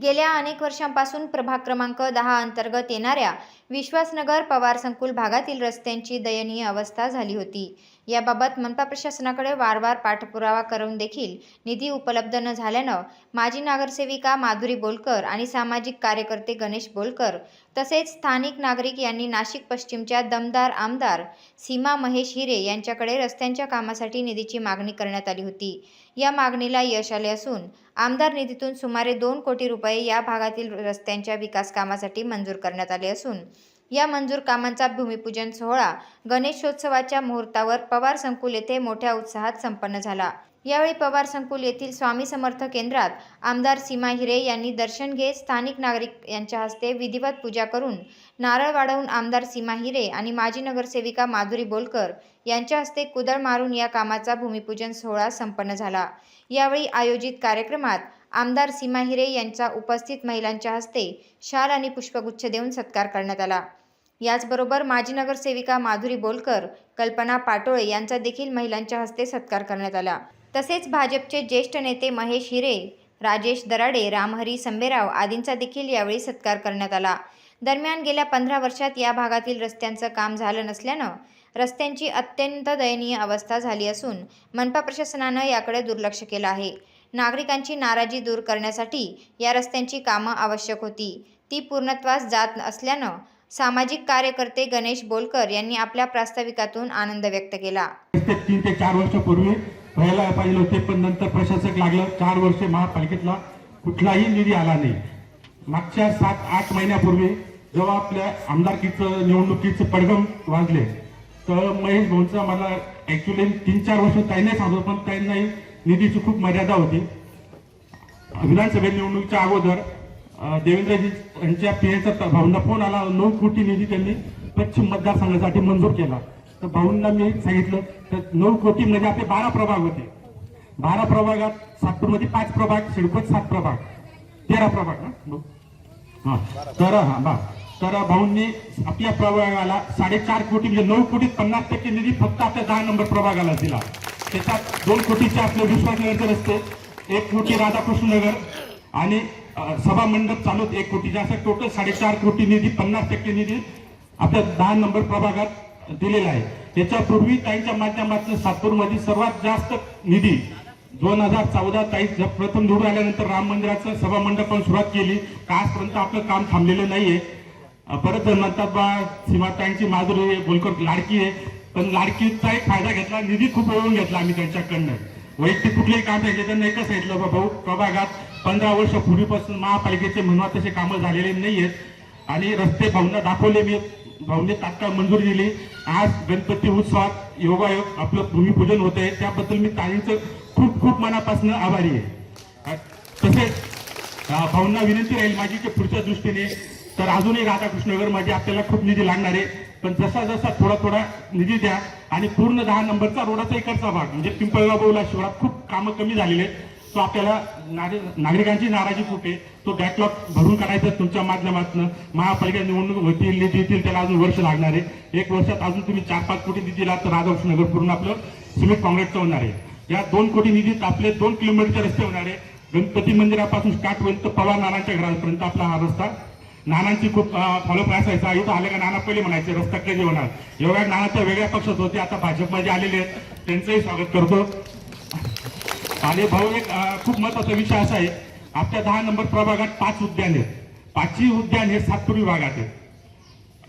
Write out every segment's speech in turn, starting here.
गेल्या अनेक वर्षांपासून प्रभाग क्रमांक दहा अंतर्गत येणाऱ्या विश्वासनगर पवार संकुल भागातील रस्त्यांची दयनीय अवस्था झाली होती. याबाबत मनपा प्रशासनाकडे वारंवार पाठपुरावा करून देखील निधी उपलब्ध न झाल्यानं माजी नगरसेविका माधुरी बोलकर आणि सामाजिक कार्यकर्ते गणेश बोलकर तसेच स्थानिक नागरिक यांनी नाशिक पश्चिमच्या दमदार आमदार सीमा महेश हिरे यांच्याकडे रस्त्यांच्या कामासाठी निधीची मागणी करण्यात आली होती. या मागणीला यश आले असून आमदार निधीतून सुमारे दोन कोटी रुपये या भागातील रस्त्यांच्या विकास कामासाठी मंजूर करण्यात आले असून या मंजूर कामांचा भूमिपूजन सोहळा गणेशोत्सवाच्या मुहूर्तावर पवार संकुल येथे मोठ्या उत्साहात संपन्न झाला. यावेळी पवार संकुल येथील स्वामी समर्थ केंद्रात आमदार सीमा हिरे यांनी दर्शन घेत स्थानिक नागरिक यांच्या हस्ते विधिवत पूजा करून नारळ वाढवून आमदार सीमा हिरे आणि माजी नगरसेविका माधुरी बोलकर यांच्या हस्ते कुदळ मारून या कामाचा भूमिपूजन सोहळा संपन्न झाला. यावेळी आयोजित कार्यक्रमात आमदार सीमा हिरे यांचा उपस्थित महिलांच्या हस्ते शाल आणि पुष्पगुच्छ देऊन सत्कार करण्यात आला. याचबरोबर माजी नगरसेविका माधुरी बोलकर कल्पना पाटोळे यांचा देखील महिलांच्या हस्ते सत्कार करण्यात आला. तसेच भाजपचे ज्येष्ठ नेते महेश हिरे राजेश दराडे रामहरी संबेराव आदींचा देखील यावेळी सत्कार करण्यात आला. दरम्यान गेल्या पंधरा वर्षात या भागातील रस्त्यांचं काम झालं नसल्यानं रस्त्यांची अत्यंत दयनीय अवस्था झाली असून मनपा प्रशासनानं याकडे दुर्लक्ष केलं आहे. नागरिकांची नाराजी दूर करण्यासाठी या रस्त्यांची कामं आवश्यक होती. ती पूर्णत्वास जात असल्यानं सामाजिक कार्यकर्ते गणेश बोलकर यांनी आपल्या प्रास्ताविकातून आनंद व्यक्त केला. ते तीन ते चार वर्षापूर्वी व्हायला पाहिजे होते पण नंतर प्रशासक लागलं. चार वर्ष महापालिकेतला कुठलाही निधी आला नाही. मागच्या सात आठ महिन्यापूर्वी जेव्हा आपल्या आमदारकीचं निवडणुकीचं पडगम वाजले तर महेश भाऊंचा मला ऍक्च्युली तीन चार वर्ष त्यांनी सांगतो पण त्यांनाही निधीची खूप मर्यादा होती. विधानसभा निवडणुकीच्या अगोदर देवेंद्रजी यांच्या पीएचा भाऊंना फोन आला नऊ कोटी निधी त्यांनी पश्चिम मतदारसंघासाठी मंजूर केला. तर भाऊंना मी सांगितलं तर नऊ कोटी म्हणजे आपले बारा प्रभाग होते. बारा प्रभागात सातपूरमध्ये पाच प्रभाग सिडकोत सात प्रभाग. तेरा प्रभाग ना हा. तर हा बा. तर भाऊंनी आपल्या प्रभागाला साडेचार कोटी म्हणजे नऊ कोटी पन्नास टक्के निधी फक्त आपल्या दहा नंबर प्रभागाला दिला. त्याच्यात दोन कोटीचे आपले विश्वासनगरचे रस्ते एक कोटी राधाकृष्णनगर आणि सभा मंडप चालू आहेत एक कोटीचे. असं टोटल साडेचार कोटी निधी पन्नास टक्के निधी आपल्या दहा नंबर प्रभागात दिलेला आहे. त्याच्यापूर्वी त्यांच्या माध्यमातून सातपूरमध्ये सर्वात जास्त निधी दोन हजार चौदा तारीख प्रथम निवडून आल्यानंतर राम मंदिराचं सभा मंडपाने सुरुवात केली. का आजपर्यंत आपलं काम थांबलेलं नाहीये. परत म्हणतात बा सीमाताईंची माधुरी आहे, बोलकर लाडकी आहे. पण लाडकीचा एक फायदा घेतला निधी खूप वळून घेतला आम्ही त्यांच्याकडनं. वैयक्तिक कुठलेही काम नाही त्यांना एकच सांगितलं बाबा भाऊ? प्रभागात पंधरा वर्ष पूर्वीपासून महापालिकेचे म्हणून तसे कामं झालेले नाहीयेत. आणि रस्ते भाऊंना दाखवले मी. भाऊने तात्काळ मंजूर दिली आज गणपती उत्सवात योगायोग आपलं भूमिपूजन होत आहे त्याबद्दल मी ताईंचं खूप खूप मनापासून आभारी आहे. तसेच भाऊंना विनंती राहील माझी की पुढच्या दृष्टीने तर अजूनही राधाकृष्णनगर माझी आपल्याला खूप निधी लागणार आहे. पण जसा जसा थोडा थोडा निधी द्या आणि पूर्ण दहा नंबरचा रोडाचा इकडचा भाग म्हणजे पिंपळगाव बहुला शिवडा खूप कामं कमी झालेले आहेत. तो आपल्याला नागरिकांची नाराजी खूप आहे तो बॅकलॉग भरून काढायचा तुमच्या माध्यमातून. महापालिका निवडणूक होतील निधी येतील त्याला अजून वर्ष लागणार आहे. एक वर्षात अजून तुम्ही चार पाच कोटी निधी दिला तर राधाकृष्णनगर पूर्ण आपलं सिमेंट काँग्रेसचं होणार आहे. या दोन कोटी निधीत आपले दोन किलोमीटरचे रस्ते होणार आहे. गणपती मंदिरापासून स्टार्ट होईल तर पवार नानांच्या घरापर्यंत आपला हा रस्ता. नानांची खूप फॉलोअप असायचा. इथं आले का नाना? पहिले म्हणायचे रस्ता कधी होणार? एवढ्या नानाच्या वेगळ्या पक्षात होते. आता भाजपमध्ये आलेले आहेत. त्यांचंही स्वागत करतो. आणि भाऊ एक खूप महत्त्वाचा विषय असा आहे. आपल्या दहा नंबर प्रभागात पाच उद्यान आहेत. पाचही उद्यान हे सातपूर विभागात आहेत.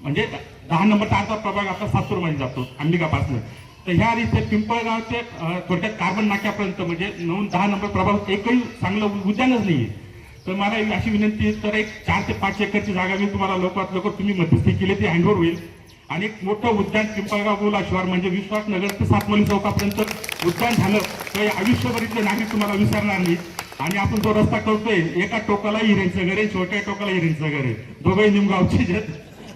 म्हणजे दहा नंबरचा अर्धा प्रभाग आपला सातपूरमध्ये जातो अंबिकापासून. तर ह्या रीते पिंपळगाव ते थोडक्यात कार्बन नाक्यापर्यंत म्हणजे नऊ दहा नंबर प्रभाग एकही चांगलं उद्यानच नाहीये. तर मला एक अशी विनंती तर एक चार ते पाच एकरची जागा मी तुम्हाला लवकरात लवकर तुम्ही मध्यस्थी केली ती हँडओव्हर होईल. आणि एक मोठं उद्यान पिंपळगाव बोला शिवार म्हणजे विश्वासनगर ते सातमली चौकापर्यंत उद्यान झालं. तर आयुष्यभर इथले नागरिक तुम्हाला विसरणार नाही आणि आपण तो रस्ता करतोय एका टोकाला हिरेंचं घर आहे छोट्या टोकाला हिरेंचं घर आहे. दोघंही निमगावचे आहेत.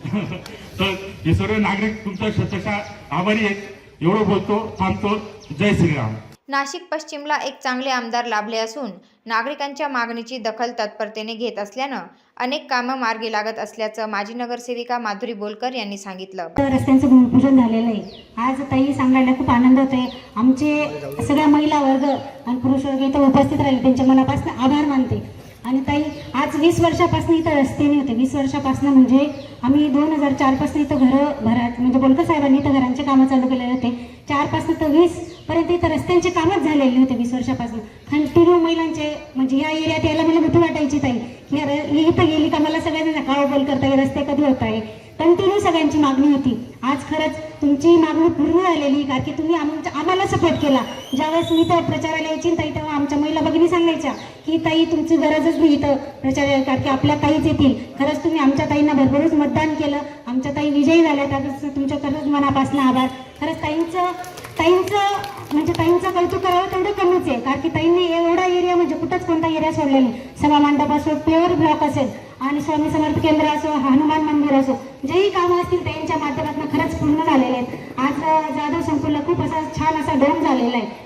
तर हे सर्व नागरिक तुमच्या शतशा आभारी आहेत. एवढं बोलतो थांबतो. जय श्रीराम. नाशिक पश्चिमला एक चांगले आमदार लाभले असून नागरिकांच्या मागणीची दखल तत्परतेने घेत असल्यानं अनेक कामं मार्गी लागत असल्याचं माजी नगरसेविका माधुरी बोलकर यांनी सांगितलं. तर रस्त्यांचं भूमिपूजन झालेलं आहे. आज ताई सांगायला खूप आनंद होतोय. आमचे सगळ्या महिला वर्ग आणि पुरुष वर्ग इथं उपस्थित राहिले. त्यांच्या मनापासून आभार मानते. आणि ताई आज वीस वर्षापासून इथं रस्त्याने होते. वीस वर्षापासून म्हणजे आम्ही दोन हजार चारपासून इथं घरं भरात म्हणजे बोलकर साहेबांनी इथं घरांचे कामं चालू केलेले होते. चारपासून तर वीस परंतु इथं रस्त्यांचे कामच झालेले होते वीस वर्षापासून. कंटिन्यू महिलांचे म्हणजे या एरियात यायला मला भीती वाटायची ताई. की इथं गेली का मला सगळ्यांना काळ बोल करता येईल रस्ते कधी होत आहे कंटिन्यू सगळ्यांची मागणी होती. आज खरंच तुमची मागणी पूर्ण झालेली कारण की तुम्ही आमच्या आम्हाला सपोर्ट केला. ज्यावेळेस मी तर प्रचाराला यायची ताई तेव्हा आमच्या महिला भगिनी सांगायच्या की ताई तुमची गरजच नाही इथं प्रचार कारण की आपल्या ताईच येतील. खरंच तुम्ही आमच्या ताईंना भरभरूच मतदान केलं. आमच्या ताई विजयी झाल्या. त्याचं तुमच्या खरंच मनापासून आभार. खरंच ताईंचं ताईंचं म्हणजे ताईंचं कौतुक करावं तेवढं कमीच आहे. कारण की ताईंनी एवढा एरिया म्हणजे कुठंच कोणता एरिया सोडलेला नाही. सभा मंडप असो प्युअर ब्लॉक असेल. आणि स्वामी समर्थ केंद्र असो हनुमान मंदिर असो जेही कामं असतील त्यांच्या माध्यमातून खरंच पूर्ण झालेले आहेत. आज जाधव संकुलला खूप असा छान असा डोम झालेला आहे.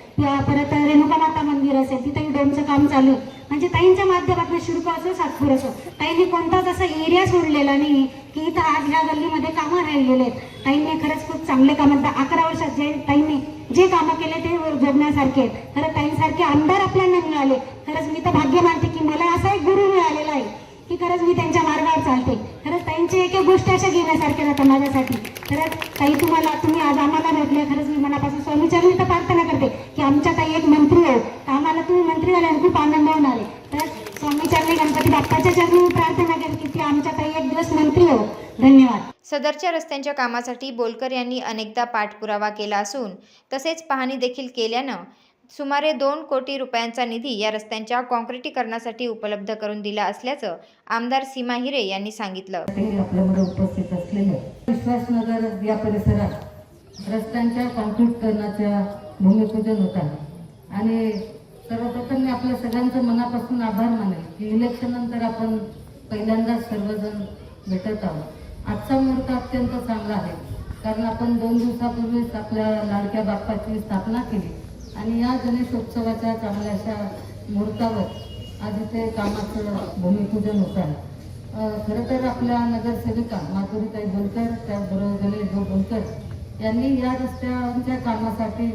परत रेणुका माता मंदिर असेल तिथेही डोमचं काम चालू आहे. म्हणजे ताईंच्या माध्यमातून शिडको असो सातपूर असो ताईंनी कोणताच असा एरिया सोडलेला नाही की इथं आज ह्या गल्लीमध्ये कामं राहिलेले आहेत. ताईंनी खरंच खूप चांगले कामं अकरा वर्षात जे कामं केले ते जगण्यासारखे आहेत. खरं ताईंसारखे आमदार आपल्याला मिळाले. खरंच मी तर भाग्य मानते की मला असा एक गुरु मिळालेला आहे की खरंच मी त्यांच्या मार्गावर चालते. खरंच ताईंची एक एक गोष्ट अशा घेण्यासारख्या जातात माझ्यासाठी. खरंच ताई तुम्हाला तुम्ही आज आम्हाला भेटले. खरंच मी मनापासून स्वामीचरणी तर प्रार्थना करते की आमच्या ताई एक मंत्री आहे तर आम्हाला तुम्ही मंत्री झाल्याने खूप आनंद होणार आहे तर स्वामीचरणी गणपती बाप्पाच्या चरणी प्रार्थना करते की आमच्या ताई एक दिवस मंत्री हो. धन्यवाद. सदरच्या रस्त्यांच्या कामासाठी बोलकर यांनी अनेकदा पाठपुरावा केला असून तसेच पाहणी देखील केल्यानं सुमारे दोन कोटी रुपयांचा निधी या रस्त्यांच्या काँक्रिटीकरणासाठी उपलब्ध करून दिला असल्याचं आमदार सीमा हिरे यांनी सांगितलं. ते आपल्यामध्ये उपस्थित असलेले विश्वासनगर या परिसरात रस्त्यांच्या कॉन्क्रीटकरणाच्या भूमिपूजन होत आहे. आणि सर्वप्रथम मी आपल्या सगळ्यांचं मनापासून आभार मानेल की इलेक्शन नंतर आपण पहिल्यांदाच सर्वजण भेटत आहोत. आजचा मुहूर्त अत्यंत चांगला आहे. कारण आपण दोन दिवसापूर्वीच आपल्या लाडक्या बाप्पाची स्थापना केली. आणि या गणेशोत्सवाच्या चांगल्याशा मुहूर्तावर आज इथे कामाचं भूमिपूजन होत आहे. खरं तर आपल्या नगरसेविका माधुरीताई बोलकर त्याचबरोबर गणेश भाऊ बोलकर यांनी या रस्त्यांच्या कामासाठी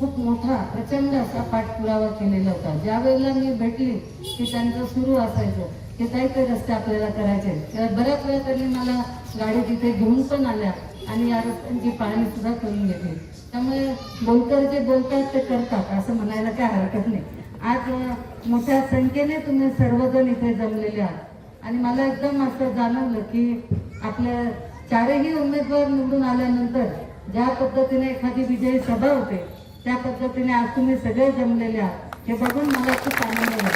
खूप मोठा प्रचंड असा पाठपुरावा केलेला होता. ज्या वेळेला मी भेटली की त्यांचं सुरू असायचं की काही काही रस्ते आपल्याला करायचे. तेव्हा बऱ्याच वेळा त्यांनी मला गाडी तिथे घेऊन पण आल्या आणि या रस्त्यांची पाहणी सुद्धा करून घेतली. त्यामुळे बोलकर जे बोलतात ते करतात असं म्हणायला काय हरकत नाही. आज मोठ्या संख्येने तुम्ही सर्वजण इथे जमलेले आहात. आणि मला एकदम असं जाणवलं की आपल्या चारही उमेदवार निवडून आल्यानंतर ज्या पद्धतीने एखादी विजयी सभा होते त्या पद्धतीने आज तुम्ही सगळे जमलेले आहात हे बघून मला खूप आनंद झाला.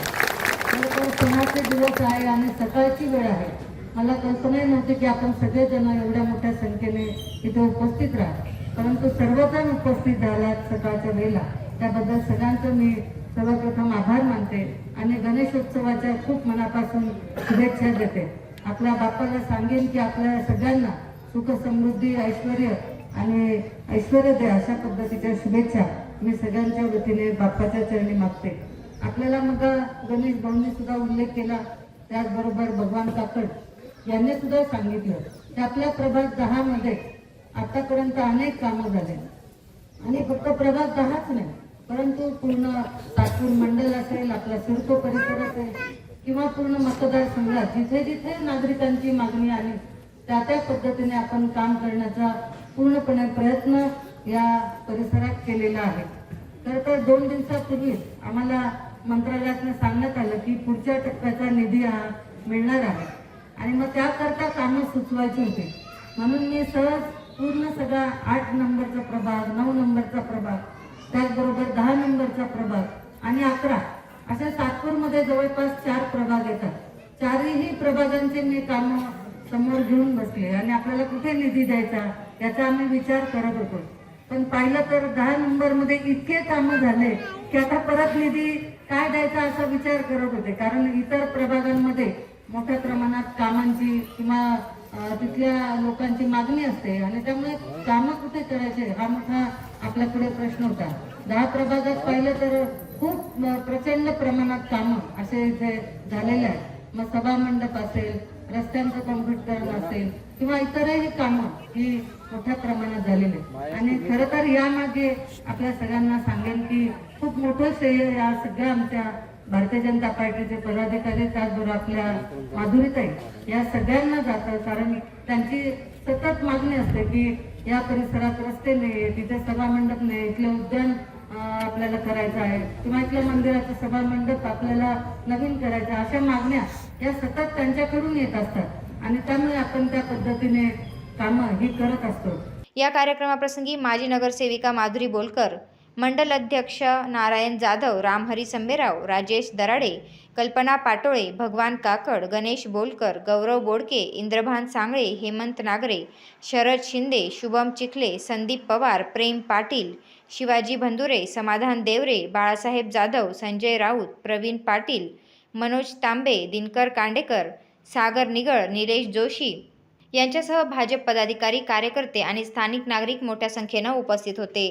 तर सणाचे दिवस आहे आणि सकाळची वेळ आहे. मला कल्पनाही नव्हती की आपण सगळेजण एवढ्या मोठ्या संख्येने इथे उपस्थित राहा. परंतु सर्वजण उपस्थित झालात सकाळच्या वेळेला. त्याबद्दल सगळ्यांचं मी सर्वप्रथम आभार मानते आणि गणेशोत्सवाच्या खूप मनापासून शुभेच्छा देते. आपल्या बापाला सांगेन की आपल्या सगळ्यांना सुख समृद्धी ऐश्वर आणि ऐश्वर दे अशा पद्धतीच्या शुभेच्छा मी सगळ्यांच्या वतीने बाप्पाच्या चरणी मागते. आपल्याला मग गणेश भाऊंनी सुद्धा उल्लेख केला त्याचबरोबर भगवान काकड यांनी सुद्धा सांगितलं की आपल्या प्रभाग दहा मध्ये आतापर्यंत अनेक कामं झाले. आणि फक्त प्रभाग दहाच नाही परंतु पूर्ण नागपूर मंडल असेल आपला सिडको परिसर असेल किंवा पूर्ण मतदारसंघात जिथे जिथे नागरिकांची मागणी आली त्या त्या पद्धतीने आपण काम करण्याचा पूर्णपणे प्रयत्न या परिसरात केलेला आहे. तर तर दोन दिवसापूर्वीच आम्हाला मंत्रालयातनं सांगण्यात आलं की पुढच्या टप्प्याचा निधी हा मिळणार आहे. आणि मग त्याकरता कामं सुचवायची होती. म्हणून मी सहज पूर्ण सगळा आठ नंबरचा प्रभाग नऊ नंबरचा प्रभाग त्याचबरोबर दहा नंबरचा प्रभाग आणि अकरा अशा सातपूरमध्ये जवळपास चार प्रभाग येतात. चारही प्रभागांचे मी कामं समोर घेऊन बसले आणि आपल्याला कुठे निधी द्यायचा याचा आम्ही विचार करत होतो. पण पाहिलं तर दहा नंबरमध्ये इतके कामं झाले की आता परत निधी काय द्यायचा असा विचार करत होते. कारण इतर प्रभागांमध्ये मोठ्या प्रमाणात कामांची किंवा तिथल्या लोकांची मागणी असते आणि त्यामुळे कामं कुठे करायचे हा मोठा आपल्याकडे प्रश्न होता. दहा प्रभागात पाहिलं तर खूप प्रचंड प्रमाणात कामं असे इथे झालेले आहेत. मग सभा मंडप असेल रस्त्यांचं कॉन्क्रीटकरण असेल किंवा इतरही कामं ही मोठ्या प्रमाणात झालेली आहेत. आणि खरं तर यामागे आपल्या सगळ्यांना सांगेन की खूप मोठं श्रेय या सगळ्या आमच्या भारतीय जनता पार्टीचे पदाधिकारी त्याचबरोबर आपल्या माधुरीताई या सगळ्यांना जातं कारण त्यांची सतत मागणी असते की या परिसरात रस्ते नाही तिथे सभामंडप नाही इथले उद्यान आपल्याला करायचं आहे. किंवा इथल्या मंदिराचं सभा मंडप आपल्याला नवीन करायचं अशा मागण्या या सतत त्यांच्याकडून येत असतात. आणि त्यामुळे आपण त्या पद्धतीने कामं ही करत असतो. या कार्यक्रमाप्रसंगी माजी नगरसेविका माधुरी बोलकर मंडल अध्यक्ष नारायण जाधव रामहरी संबेराव राजेश दराडे कल्पना पाटोळे भगवान काकड गणेश बोलकर गौरव बोडके इंद्रभान सांगळे हेमंत नागरे शरद शिंदे शुभम चिखले संदीप पवार प्रेम पाटील शिवाजी भंदुरे समाधान देवरे बाळासाहेब जाधव संजय राऊत प्रवीण पाटील मनोज तांबे दिनकर कांडेकर सागर निगळ निलेश जोशी यांच्यासह भाजप पदाधिकारी कार्यकर्ते आणि स्थानिक नागरिक मोठ्या संख्येनं उपस्थित होते.